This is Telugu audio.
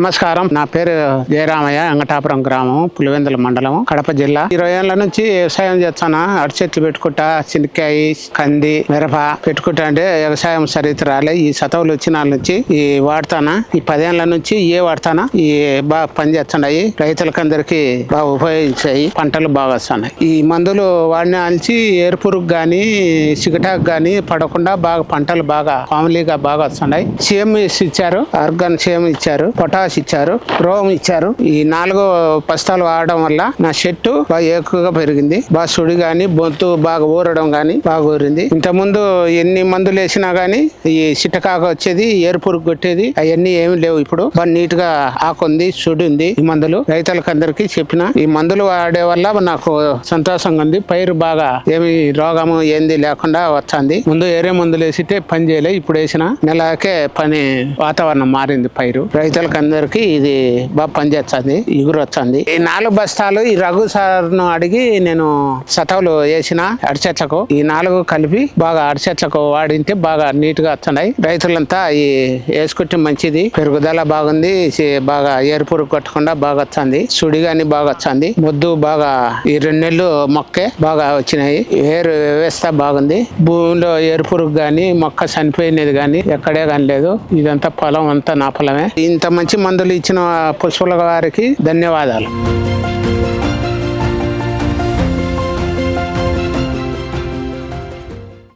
నమస్కారం. నా పేరు జయరామయ్య వెంకటాపురం గ్రామం పులివెందుల మండలం కడప జిల్లా. ఇరవై ఏళ్ళ నుంచి వ్యవసాయం చేస్తాను? అరటి చెట్లు పెట్టుకుంటా శనక్కాయ కంది మిరప పెట్టుకుంటా అంటే వ్యవసాయం సరిగ్గా రాలే. ఈ సతవులు వచ్చిన వాళ్ళ నుంచి ఈ వాడతానా? ఈ పదేళ్ళ నుంచి ఏ వాడతానా? ఈ బాగా పని చేస్తున్నాయి. రైతులకందరికి బాగా ఉపయోగించాయి. పంటలు బాగా వస్తున్నాయి. ఈ మందులు వాడిన నుంచి ఏరుపురుగు కానీ చిగటాకు కానీ పడకుండా బాగా పంటలు బాగా కామలీగా బాగా వస్తున్నాయి. సేమ్ ఇచ్చారు. ఆర్గాన్ సేమ్ ఇచ్చారు. పొటాష్ ఇచ్చారు రోమ్ ఇచ్చారు. ఈ నాలుగు బస్తాలు వాడడం వల్ల నా చెట్టు బాగా ఎక్కువగా పెరిగింది. బాగా సుడి గాని బొంతు బాగా ఊరడం గాని బాగా ఊరింది. ఇంతకుముందు ఎన్ని మందులు వేసినా కానీ ఈ చిట్టకాక వచ్చేది ఏరుపురుగు కొట్టేది అవన్నీ ఏమి లేవు ఇప్పుడు. బాగా నీట్గా ఆకుంది సుడి ఉంది ఈ మందులు. రైతులకు అందరికి చెప్పిన ఈ మందులు వాడే వల్ల నాకు సంతోషంగా ఉంది. పైరు బాగా ఏమి రోగము ఏంది లేకుండా వచ్చింది ముందు ఏరే మందులు వేసితే పని చేయలే ఇప్పుడు వేసిన నెలకే పని వాతావరణం మారింది పైరు. రైతులకు అందరికి ఇది బాగా పనిచేస్తుంది ఇగురు వచ్చింది ఈ నాలుగు బస్తాలు ఈ రఘు సార్ను అడిగి నేను సతవులు వేసిన అడిచెట్లకు ఈ నాలుగు కలిపి బాగా అడిచెట్లకు వాడింటే బాగా నీట్గా వస్తున్నాయి. రైతులంతా ఈ వేసుకుంటే మంచిది పెరుగుదల బాగుంది బాగా ఏరుపురుగు కొట్టకుండా బాగా వచ్చింది సుడి గాని బాగా వచ్చింది మొద్దు బాగా ఈ రెండు నెలలు మొక్కే బాగా వచ్చినాయి. ఏరు వ్యవస్థ బాగుంది. భూమిలో ఏరుపురుగు గాని మొక్క చనిపోయినది గాని ఎక్కడే కానీ లేదు. ఇదంతా పొలం అంతా నా పొలమే. ఇంత మంచి మందులు ఇచ్చిన పుష్పల వారికి ధన్యవాదాలు.